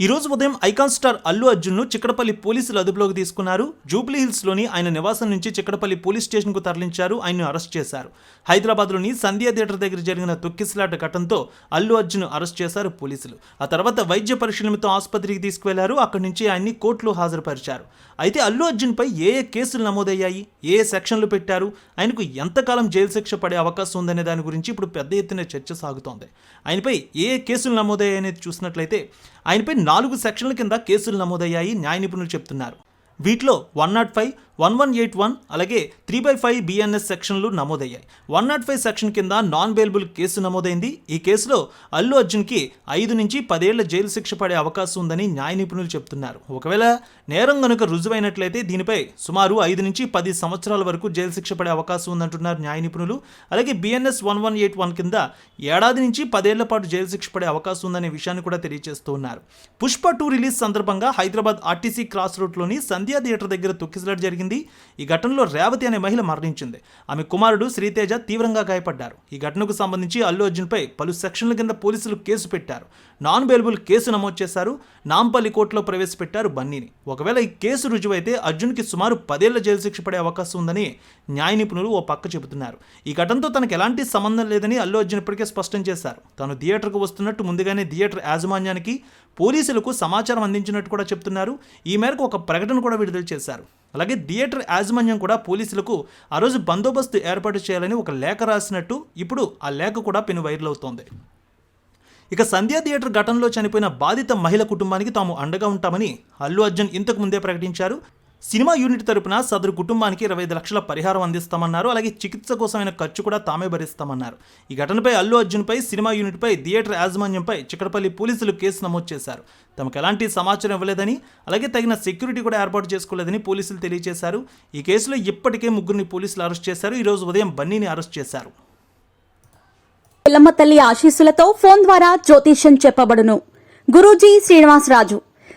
ఈ రోజు ఉదయం ఐకాన్ స్టార్ అల్లు అర్జున్ను చిక్కడపల్లి పోలీసులు అదుపులోకి తీసుకున్నారు. జూబ్లీహిల్స్లోని ఆయన నివాసం నుంచి చిక్కడపల్లి పోలీస్ స్టేషన్కు తరలించారు. ఆయన్ను అరెస్ట్ చేశారు. హైదరాబాద్లోని సంధ్యా థియేటర్ దగ్గర జరిగిన తొక్కిసలాట ఘటనతో అల్లు అర్జున్ అరెస్ట్ చేశారు పోలీసులు. ఆ తర్వాత వైద్య పరీక్షల నిమిత్తం ఆసుపత్రికి తీసుకువెళ్ళారు. అక్కడి నుంచి ఆయన్ని కోర్టులో హాజరుపరిచారు. అయితే అల్లు అర్జున్పై ఏ ఏ కేసులు నమోదయ్యాయి? ఏ ఏ సెక్షన్లు పెట్టారు? ఆయనకు ఎంతకాలం జైలు శిక్ష పడే అవకాశం ఉందనే దాని గురించి ఇప్పుడు పెద్ద ఎత్తున చర్చ సాగుతోంది. ఆయనపై ఏ ఏ కేసులు నమోదయ్యాయనేది చూసినట్లయితే ఆయనపై నాలుగు సెక్షన్ల కింద కేసులు నమోదయ్యాయి న్యాయ నిపుణులు చెప్తున్నారు. వీటిలో one nought five one one eight one అలాగే త్రీ బై ఫైవ్ బిఎన్ఎస్ సెక్షన్లు నమోదయ్యాయి. వన్ నాట్ ఫైవ్ సెక్షన్ కింద నాన్ బెయిలబుల్ కేసు నమోదైంది. ఈ కేసులో అల్లు అర్జున్కి ఐదు నుంచి పదేళ్ళ జైలు శిక్ష పడే అవకాశం ఉందని న్యాయ నిపుణులు చెప్తున్నారు. ఒకవేళ నేరం కనుక రుజువైనట్లయితే దీనిపై సుమారు ఐదు నుంచి పది సంవత్సరాల వరకు జైలు శిక్ష పడే అవకాశం ఉందంటున్నారు న్యాయ నిపుణులు. అలాగే BNS one one eight one కింద ఏడాది నుంచి పదేళ్ళ పాటు జైలు శిక్ష పడే అవకాశం ఉందనే విషయాన్ని కూడా తెలియజేస్తూ ఉన్నారు పుష్ప టూ రిలీజ్ సందర్భంగా హైదరాబాద్ ఆర్టీసీ క్రాస్ రోడ్లోని సంధ్యా థియేటర్ దగ్గర తొక్కిసలాట జరిగింది. ఈ ఘటనలో రేవతి అనే మహిళ మరణించింది. ఆమె కుమారుడు శ్రీతేజ తీవ్రంగా గాయపడ్డారు. ఈ ఘటనకు సంబంధించి అల్లు అర్జున్పై పలు సెక్షన్ల కింద పోలీసులు కేసు పెట్టారు. నాన్ బెయిలబుల్ కేసు నమోదు చేశారు. నాంపల్లి కోర్టులో ప్రవేశపెట్టారు బన్నీని. ఒకవేళ ఈ కేసు రుజువైతే అర్జున్కి సుమారు పదేళ్ళ జైలు శిక్ష పడే అవకాశం ఉందని న్యాయ నిపుణులు ఓ పక్క చెబుతున్నారు. ఈ ఘటనతో తనకు ఎలాంటి సంబంధం లేదని అల్లు అర్జున్ ఇప్పటికే స్పష్టం చేశారు. తాను థియేటర్కు వస్తున్నట్టు ముందుగానే థియేటర్ యాజమాన్యానికి పోలీసులకు సమాచారం అందించినట్టు కూడా చెప్తున్నారు ఈ మేరకు ఒక ప్రకటన కూడా విడుదల చేశారు. అలాగే థియేటర్ యాజమాన్యం కూడా పోలీసులకు ఆ రోజు బందోబస్తు ఏర్పాటు చేయాలని ఒక లేఖ రాసినట్టు ఇప్పుడు ఆ లేఖ కూడా పెను వైరల్ అవుతోంది. ఇక సంధ్యా థియేటర్ ఘటనలో చనిపోయిన బాధిత మహిళ కుటుంబానికి తాము అండగా ఉంటామని అల్లు అర్జున్ ఇంతకు ముందే ప్రకటించారు. సినిమా యూనిట్ తరపున సదరు కుటుంబానికి ఇరవై ఐదు లక్షల పరిహారం అందిస్తామన్నారు. అలాగే చికిత్స కోసమైన ఖర్చు కూడా తామే భరిస్తామన్నారు. ఈ ఘటనపై అల్లు అర్జున్పై సినిమా యూనిట్పై థియేటర్ యాజమాన్యంపై చిక్కడపల్లి పోలీసులు కేసు నమోదు చేశారు. తమకు ఎలాంటి సమాచారం ఇవ్వలేదని అలాగే తగిన సెక్యూరిటీ కూడా ఏర్పాటు చేసుకోలేదని పోలీసులు తెలియజేశారు. ఈ కేసులో ఇప్పటికే ముగ్గురిని పోలీసులు అరెస్ట్ చేశారు. ఈరోజు ఉదయం బన్నీని అరెస్ట్ చేశారు. పిల్లమ్మ తల్లి ఆశీస్సులతో ఫోన్ ద్వారా జ్యోతిష్యం చెప్పబడును. గురూజీ శ్రీనివాసరాజు.